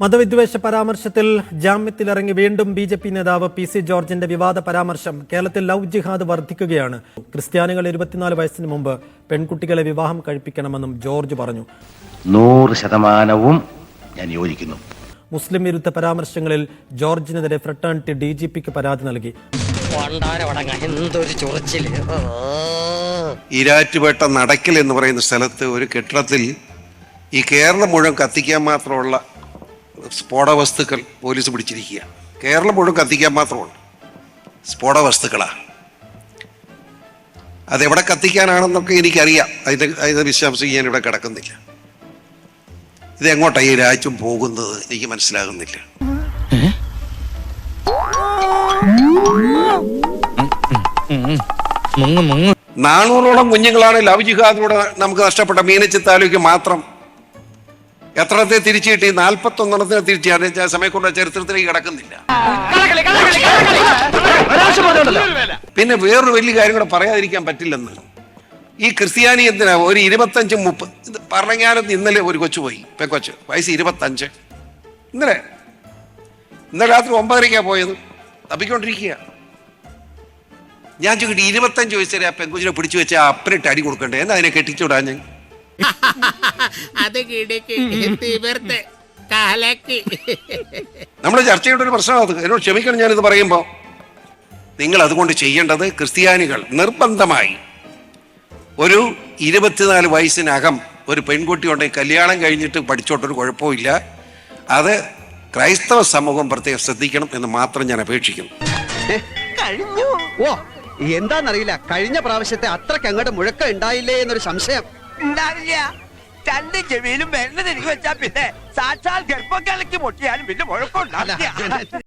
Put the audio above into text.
മതവിദ്വേഷ പരാമർശത്തിൽ ജാമ്യത്തിലിറങ്ങി വീണ്ടും ബി ജെ പി നേതാവ് പി സി ജോർജിന്റെ വിവാദ പരാമർശം കേരളത്തിൽ ലവ് ജിഹാദ് വർദ്ധിക്കുകയാണ് ക്രിസ്ത്യാനികൾ ഇരുപത്തിനാല് വയസ്സിന് മുമ്പ് പെൺകുട്ടികളെ വിവാഹം കഴിപ്പിക്കണമെന്നും ജോർജ് പറഞ്ഞു. നൂറ് ശതമാനവും ഞാൻ യോജിക്കുന്നു. മുസ്ലിം വിരുദ്ധ പരാമർശങ്ങളിൽ ജോർജിനെതിരെ ഫ്രട്ടേണിറ്റി ഡി ജി പിക്ക് പരാതി നൽകി. ഇരാറ്റുപേട്ട നടക്കൽ എന്ന് പറയുന്ന സ്ഥലത്ത് ഒരു കെട്ടിടത്തിൽ ഈ കേരളം മുഴുവൻ കത്തിക്കാൻ മാത്രമുള്ള സ്ഫോട വസ്തുക്കൾ പോലീസ് പിടിച്ചിരിക്കുക. കേരളം മുഴുവൻ കത്തിക്കാൻ മാത്രമുണ്ട്. സ്ഫോട വസ്തുക്കളാ അതെവിടെ കത്തിക്കാനാണെന്നൊക്കെ എനിക്കറിയാം. അതിന്റെ അതിനെ വിശ്വാസിക്കാൻ ഞാൻ ഇവിടെ കിടക്കുന്നില്ല. ഇത് എങ്ങോട്ടാണ് ഈ രാജ്യം പോകുന്നത്? എനിക്ക് മനസ്സിലാകുന്നില്ല. നാനൂറോളം കുഞ്ഞുങ്ങളാണ് ലവ് ജിഹാദിലൂടെ നമുക്ക് നഷ്ടപ്പെട്ട മീനച്ചി താലൂക്ക് മാത്രം എത്രത്തെ തിരിച്ചു കിട്ടി? നാൽപ്പത്തി ഒന്നെണ്ണത്തിന് തിരിച്ചു സമയം കൊണ്ട് ചരിത്രത്തിലേക്ക് കിടക്കുന്നില്ല. പിന്നെ വേറൊരു വലിയ കാര്യം കൂടെ പറയാതിരിക്കാൻ പറ്റില്ലെന്ന്. ഈ ക്രിസ്ത്യാനി എന്തിനാ? ഒരു ഇരുപത്തഞ്ച് മുപ്പത് ഇത് പറഞ്ഞാലും ഇന്നലെ ഒരു കൊച്ചു പോയി. പെക്കൊച്ച് വയസ്സ് ഇരുപത്തഞ്ച്. ഇന്നലെ. ഇന്നലെ രാത്രി ഒമ്പതരയ്ക്കാ പോയത്. തപ്പിക്കൊണ്ടിരിക്കുക ഞാൻ ചോദിക്കട്ടെ ഇരുപത്തഞ്ച് വയസ്സ് വരെ ആ പെൺകുച്ചിനെ പിടിച്ചു വെച്ച അപ്പനിട്ട് അടി കൊടുക്കണ്ടേ? എന്നാ അതിനെ കെട്ടിച്ചുവിടാ ഞാൻ? അത് കിടക്ക് തീവർത്ത് കാലക്ക്. നമ്മുടെ ചർച്ചയുടെ ചെയ്യേണ്ട ഒരു പ്രശ്നം അത്. എന്നോട് ക്ഷമിക്കണം ഞാനിത് പറയുമ്പോൾ നിങ്ങൾ അതുകൊണ്ട് ചെയ്യേണ്ടത് ക്രിസ്ത്യാനികൾ നിർബന്ധമായി ഒരു ഇരുപത്തിനാല് വയസ്സിനകം ഒരു പെൺകുട്ടി ഉണ്ടെങ്കിൽ കല്യാണം കഴിഞ്ഞിട്ട് പഠിച്ചോട്ടൊരു കുഴപ്പമില്ല. അത് ക്രൈസ്തവ സമൂഹം പ്രത്യേകം ശ്രദ്ധിക്കണം എന്ന് മാത്രം ഞാൻ അപേക്ഷിക്കുന്നു. ഓ എന്താന്നറിയില്ല. കഴിഞ്ഞ പ്രാവശ്യത്തെ അത്രയ്ക്ക് അങ്ങോട്ട് മുഴക്കം ഉണ്ടായില്ലേ എന്നൊരു സംശയം. ഉണ്ടാവില്ല. രണ്ട് ചെവിയിലും വരുന്നത് എനിക്ക് വെച്ചാ പിന്നെ സാക്ഷാൽ ഗർഭം മുട്ടിയാലും പൊട്ടിയാലും പിന്നെ മുഴക്കം ഉണ്ടാവില്ല.